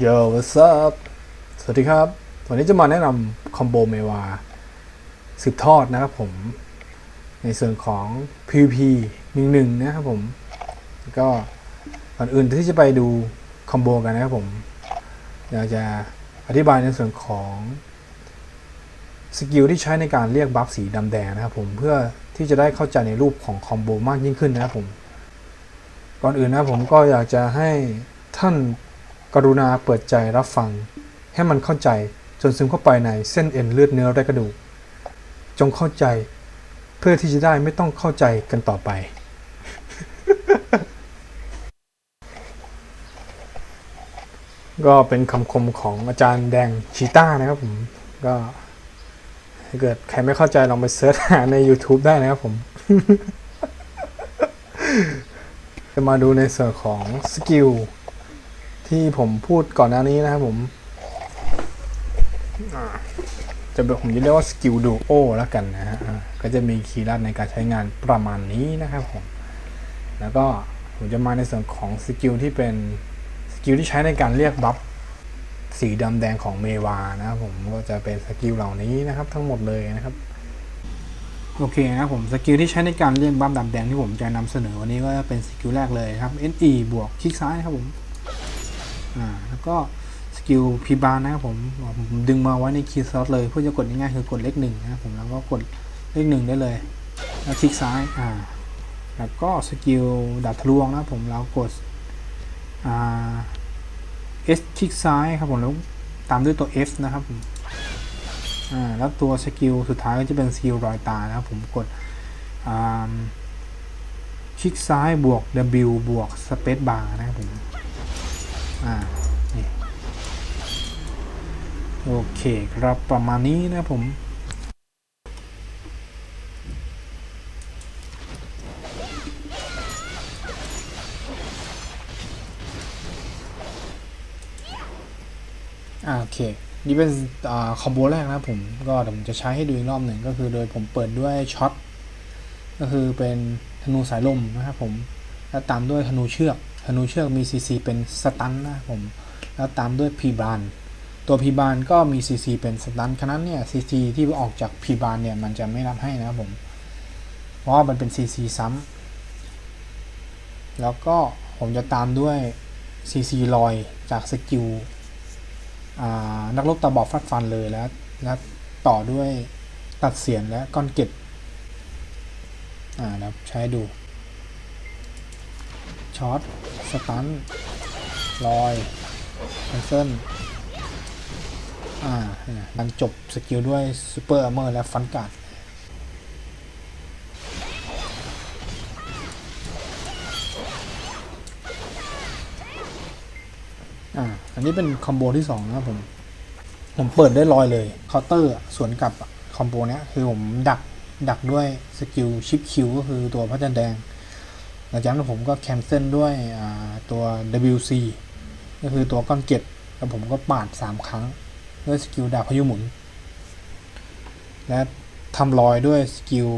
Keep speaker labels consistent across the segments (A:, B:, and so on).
A: โย what's up สวัสดีครับ วันนี้จะมาแนะนำคอมโบเมวาสืบทอดนะครับผม ในส่วนของ PVP หนึ่งหนึ่งนะครับผม ก็ก่อนอื่นที่จะไปดูคอมโบกันนะครับผมอยากจะอธิบายในส่วนของสกิลที่ใช้ในการเรียกบัฟสีดำแดงนะครับผม เพื่อที่จะได้เข้าใจในรูปของคอมโบมากยิ่งขึ้นนะครับผม ก่อนอื่นนะครับผมก็อยากจะให้ท่าน กรุณาเปิดใจรับฟัง ให้มันเข้าใจจนซึมเข้าไปในเส้นเอ็นเลือดเนื้อและกระดูก จงเข้าใจเพื่อที่จะได้ไม่ต้องเข้าใจกันต่อไป ก็เป็นคำคมของอาจารย์แดงชีต้านะครับผม ก็ถ้าเกิดใครไม่เข้าใจลองไปเสิร์ชหาใน YouTube ได้นะครับผม จะมาดูในส่วนของสกิล ที่ผมพูดก่อนหน้านี้นะครับผมจะเป็นผมจะเรียกว่าสกิลดูโอแล้วกันนะฮะก็จะมีคีย์ลัดในการใช้งานประมาณนี้นะครับผม แล้วก็ผมจะมาในส่วนของสกิลที่เป็นสกิลที่ใช้ในการเรียกบัฟสีดำแดงของเมวานะครับผมก็จะเป็นสกิลเหล่านี้นะครับ ทั้งหมดเลยนะครับโอเคนะครับผมสกิลที่ใช้ในการเรียกบัฟดำแดงที่ผมจะนำเสนอวันนี้ก็เป็นสกิลแรกเลยครับ NE บวกคลิกซ้ายนะครับผม อ่าแล้วก็สกิลพีบาร์นะครับผมผมดึงมาไว้ในคีย์ซอสเลยเพื่อจะกดง่ายๆคือกดเลขหนึ่งนะครับผมแล้วก็กดเลขหนึ่งได้เลย แล้วคลิกซ้ายอ่าแล้วก็สกิลดาบทะลวงนะครับผมแล้วกดอ่า S คลิกซ้ายครับผมแล้วตามด้วยตัว F นะครับผมอ่าแล้วตัวสกิลสุดท้ายก็จะเป็นสกิลรอยตานะครับผมกดอ่าคลิกซ้ายบวก W บวกสเปซบาร์นะครับผม อ่านี่โอเคครับประมาณนี้นะผมโอเค นี่เป็นอคอมโบแรกนะผม ก็เดี๋ยวผมจะใช้ให้ดูอีกรอบหนึ่งก็คือโดยผมเปิดด้วยช็อต ก็คือเป็นธนูสายลมนะครับผม แล้วตามด้วยธนูเชือก ธนูเชือกมี CC เป็นสตันนะผม แล้วตามด้วยพีบานตัวพีบานก็มี CC เป็นสตันฉะนั้นเนี่ย CC ที่ออกจากพีบานเนี่ยมันจะไม่นับให้นะครับผม เพราะว่ามันเป็น CC ซ้ำแล้วก็ผมจะตามด้วย CC ลอยจากสกิลนักรบตาบอดฟัดฟันเลยแล้วแล้วต่อด้วยตัดเสียนและก้อนเก็บอ่าแล้วใช้ดูช็อต สตันลอยแคนเซิลอ่าเนี่ยมันจบสกิลด้วยซูเปอร์อาร์เมอร์และฟันการ์ดอ่า อันนี้เป็นคอมโบที่สองนะครับผม ผมเปิดได้ลอยเลยเคาน์เตอร์สวนกลับคอมโบเนี้ย คือผมดักดักด้วยสกิลชิปคิวก็คือตัวพระจันทร์แดง หลังจากนั้นผมก็แคนเซิลด้วยตัว WC ก็คือตัวก้อนเก็บแล้วผมก็ปาด 3 ครั้ง ด้วยสกิลดาบพายุหมุน และทำรอยด้วยสกิล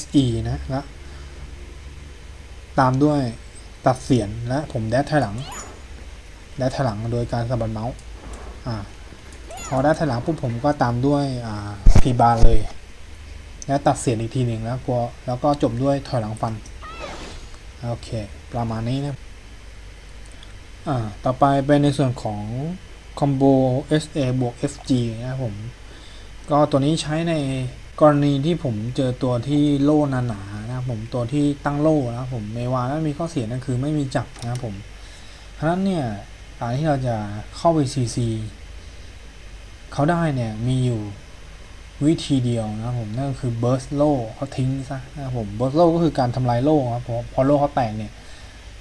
A: SE นะและตามด้วยตัดเสียนและผมแดดถอยหลัง แดดถอยหลังโดยการสะบัดเมาส์อ่าพอได้ถอยหลังปุ๊บผมก็ตามด้วยอ่าพีบาร์เลย แล้วตัดเสียงอีกทีหนึ่งแล้วก็แล้วก็จบด้วยถอยหลังฟัน โอเค ประมาณนี้นะอ่าต่อไปเป็นในส่วนของคอมโบ SA บวก FG นะครับผม ก็ตัวนี้ใช้ในกรณีที่ผมเจอตัวที่โล่หนาๆนะครับผมตัวที่ตั้งโล่นะครับผมเมวาแล้วมีข้อเสียนั่นคือไม่มีจับนะครับผมเพราะฉะนั้นเนี่ยการที่เราจะเข้าไป CC เขาได้เนี่ยมีอยู่ วิธีเดียวนะผมนั่นก็คือ burst low เขาทิ้งซะนะผม burst low ก็คือการทำลายโล่ครับพอพอโล่เขาแตกเนี่ย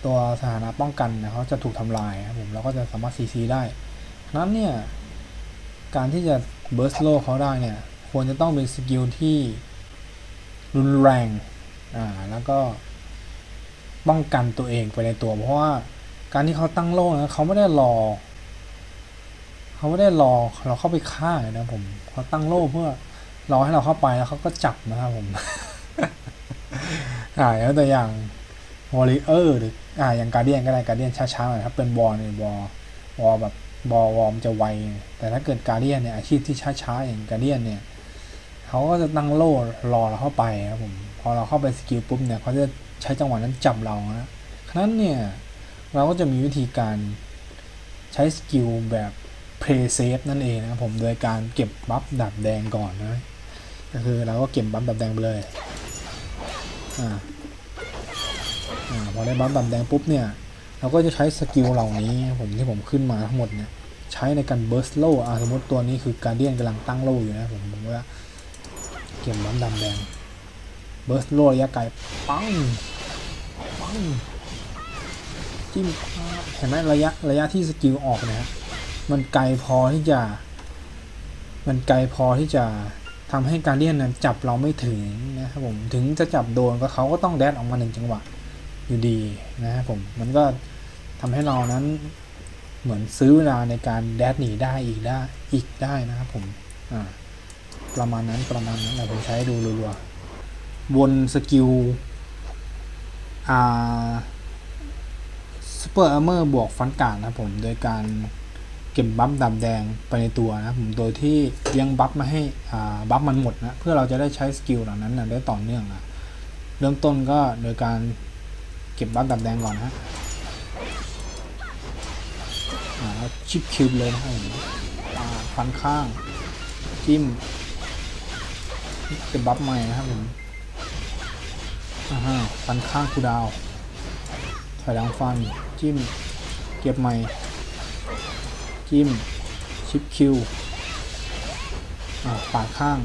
A: ตัวสถานะป้องกันเนี่ยเขาจะถูกทำลายครับผมแล้วก็จะสามารถ CC ได้ฉะนั้นเนี่ยการที่จะ burst low เขาได้เนี่ยควรจะต้องเป็นสกิลที่รุนแรงอ่าแล้วก็ป้องกันตัวเองไปในตัวเพราะว่าการที่เขาตั้งโล่นะเขาไม่ได้รอ เขาไม่ได้รอเราเข้าไปฆ่าเลยนะผมเขาตั้งโล่เพื่อ รอให้เราเข้าไปแล้วเขาก็จับนะครับผมอ่าแล้วตัวอย่างวอลเลเยอร์หรืออ่าอย่างการเดียนก็ได้การเดียนช้าๆหน่อยถ้าเป็นบอลเนี่ยวอลวอลแบบบอวอมจะไว แต่ถ้าเกิดการเดียนเนี่ยอาชีพที่ช้าๆอย่างการเดียนเนี่ยเขาก็จะตั้งโล่รอเราเข้าไปครับผมพอเราเข้าไปสกิลปุ๊บเนี่ยเขาจะใช้จังหวะนั้นจับเรานะฉะนั้นเนี่ยเราก็จะมีวิธีการใช้สกิลแบบเพลย์เซฟนั่นเองนะครับผมโดยการเก็บบัฟดับแดงก่อนนะ ก็คือเราก็เก็บบัฟดับแดงไปเลยอ่าอ่าพอได้บัฟดับแดงปุ๊บเนี่ยเราก็จะใช้สกิลเหล่านี้ผมที่ผมขึ้นมาทั้งหมดเนี่ยใช้ในการเบิร์สโล่อ่าสมมติตัวนี้คือการเดียนกำลังตั้งโล่อยู่นะผมผมว่าเก็บน้ำดำแดงเบิร์สโล่ระยะไกลปังปังจิ้มเห็นไหมระยะระยะที่สกิลออกนยฮะมันไกลพอที่จะ มันไกลพอที่จะ ทำให้การเดียนนั้นจับเราไม่ถึงนะครับผมถึงจะจับโดนก็เขาก็ต้องแดดออกมาหนึ่งจังหวะอยู่ดีนะครับผมมันก็ทำให้เรานั้นเหมือนซื้อเวลาในการแดดหนีได้อีกได้อีกได้นะครับผมอ่าประมาณนั้นประมาณนั้นเราผมใช้ดูรัวๆวนสกิลอ่าซูเปอร์อาร์เมอร์บวกฟันการ์ดนะครับผม โดยการ เก็บบัฟดำแดงไปในตัวนะผมโดยที่เลี้ยงบัฟมาให้อ่าบัฟมันหมดนะเพื่อเราจะได้ใช้สกิลเหล่านั้นนะได้ต่อเนื่องนะเริ่มต้นก็โดยการเก็บบัฟดับแดงก่อนนะฮะอ่าชิปคิวเลยนะครับผมอ่าฟันข้างจิ้มเก็บบัฟใหม่นะครับผมอ่าฮะฟันข้างคูดาวถอยหลังฟันจิ้มเก็บใหม่ จิ้ม ชิปคิวอ่าปาดข้าง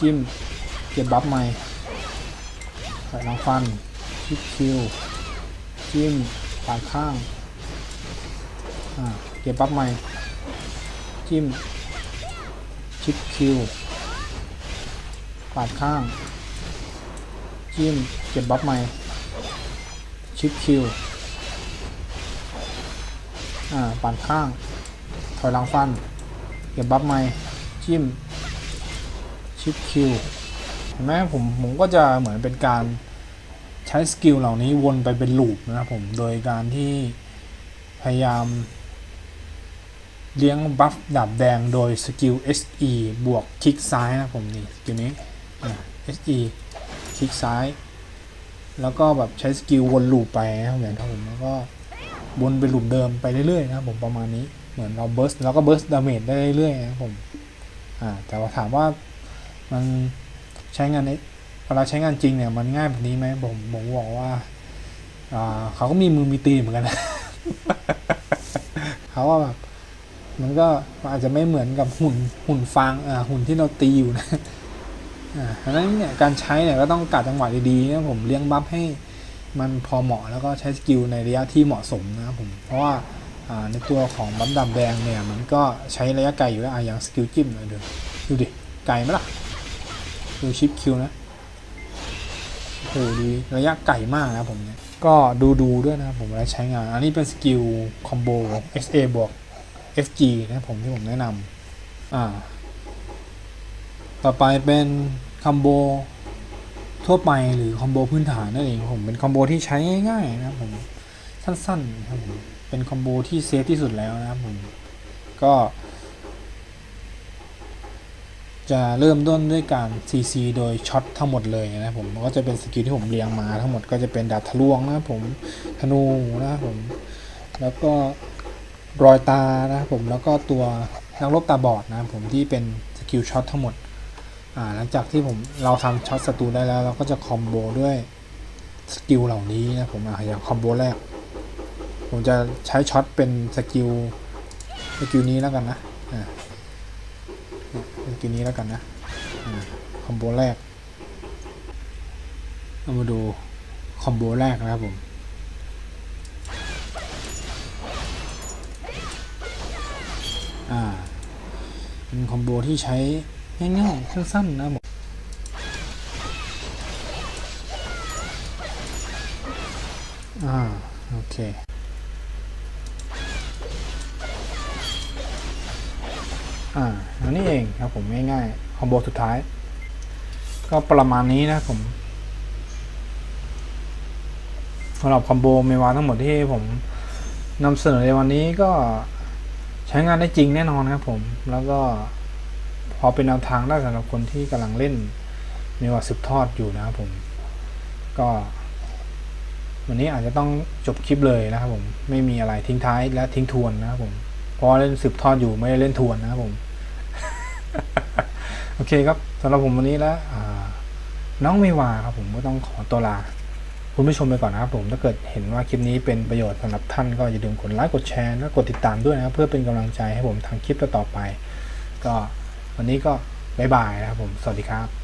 A: จิ้ม เก็บบัฟใหม่ถอยหลังฟัน ชิปคิว จิ้ม ปาดข้างอ่าเก็บปั๊บใหม่ จิ้ม ชิปคิว ปาดข้าง จิ้ม เก็บบัฟใหม่ ชิปคิว อ่าปาดข้าง ถอยหลังฟัน เก็บบัฟใหม่จิ้ม ชิปคิวเห็นไหมผมผมก็จะเหมือนเป็นการใช้สกิลเหล่านี้วนไปเป็นลูปนะครับผม โดยการที่พยายาม เลี้ยงบัฟดาบแดงโดยสกิล SE บวกคลิกซ้ายนะผมนี่สกิลนี้อ่า SE คลิกซ้าย แล้วก็แบบใช้สกิลวนลูปไปนะเหมือนครับผมแล้วก็ วนเป็นลูปเดิมไปเรื่อยๆนะครับผมประมาณนี้เหมือนเราเบิร์สแล้วก็เบิร์สดาเมจได้เรื่อยๆนะครับผมอ่าแต่ว่าถามว่ามันใช้งานในเวลาใช้งานจริงเนี่ยมันง่ายแบบนี้ไหมผมผมบอกว่าอ่าเขาก็มีมือมีตีเหมือนกันนะเขาว่าแบบมันก็อาจจะไม่เหมือนกับหุ่นหุ่นฟางอ่าหุ่นที่เราตีอยู่นะอ่าดังนั้นเนี่ยการใช้เนี่ยก็ต้องกัดจังหวะดีๆนะผมเลี้ยงบัฟให้ มันพอเหมาะแล้วก็ใช้สกิลในระยะที่เหมาะสมนะครับผม เพราะว่าในตัวของบัฟดำแดงเนี่ย มันก็ใช้ระยะไกลอยู่แล้วอย่างสกิลจิ้มเลยดูดูดิ ไกลไหมล่ะ ดูชิปคิวนะโอ้โหดีระยะไกลมากนะผมเนี่ย ก็ดูดูด้วยนะครับผมเวลาใช้งาน อันนี้เป็นสกิลคอมโบ SA บวก FG นะผมที่ผมแนะนำอ่า ต่อไปเป็นคอมโบ ทั่วไปหรือคอมโบพื้นฐานนั่นเองผมเป็นคอมโบที่ใช้ง่ายๆนะครับผมสั้นๆครับผมเป็นคอมโบที่เซฟที่สุดแล้วนะครับผมก็จะเริ่มต้นด้วยการ CC โดยช็อตทั้งหมดเลยนะครับผมก็จะเป็นสกิลที่ผมเรียงมาทั้งหมดก็จะเป็นดาบทะลวงนะครับผมธนูนะครับผมแล้วก็รอยตานะครับผมแล้วก็ตัวนักรบตาบอดนะครับผมที่เป็นสกิลช็อตทั้งหมด หลังจากที่ผมเราทำช็อตศัตรูได้แล้ว เราก็จะคอมโบด้วยสกิลเหล่านี้นะผมออย่างคอมโบแรก ผมจะใช้ช็อตเป็นสกิลสกิลนี้แล้วกันนะสกิลนี้แล้วกันนะอ่าคอมโบแรกเรามาดูคอมโบแรกนะครับผมอ่าเป็นคอมโบที่ใช้ ง่ายๆสั้นๆนะผมอ่า โอเคอ่าอันนี้เองครับผมง่ายๆคอมโบสุดท้าย ก็ประมาณนี้นะผมสำหรับคอมโบเมวาทั้งหมดที่ผมนำเสนอในวันนี้ก็ใช้งานได้จริงแน่นอนครับผมแล้วก็ พอเป็นแนวทางได้สำหรับคนที่กำลังเล่นในว่าสืบทอดอยู่นะครับผม ก็ วันนี้อาจจะต้องจบคลิปเลยนะครับผม ไม่มีอะไรทิ้งท้ายและทิ้งทวนนะครับผมเพราะเล่นสืบทอดอยู่ไม่ได้เล่นทวนนะครับผม โอเคครับสำหรับผมวันนี้แล้วน้องเมวาครับผมก็ต้องขอตัวลาคุณผู้ชมไปก่อนนะครับผม ถ้าเกิดเห็นว่าคลิปนี้เป็นประโยชน์สำหรับท่านก็อย่าลืมกดไลค์กดแชร์และกดติดตามด้วยนะครับ เพื่อเป็นกำลังใจให้ผมทำคลิปต่อไป ก็ วันนี้ก็บ๊ายบายนะครับผม สวัสดีครับ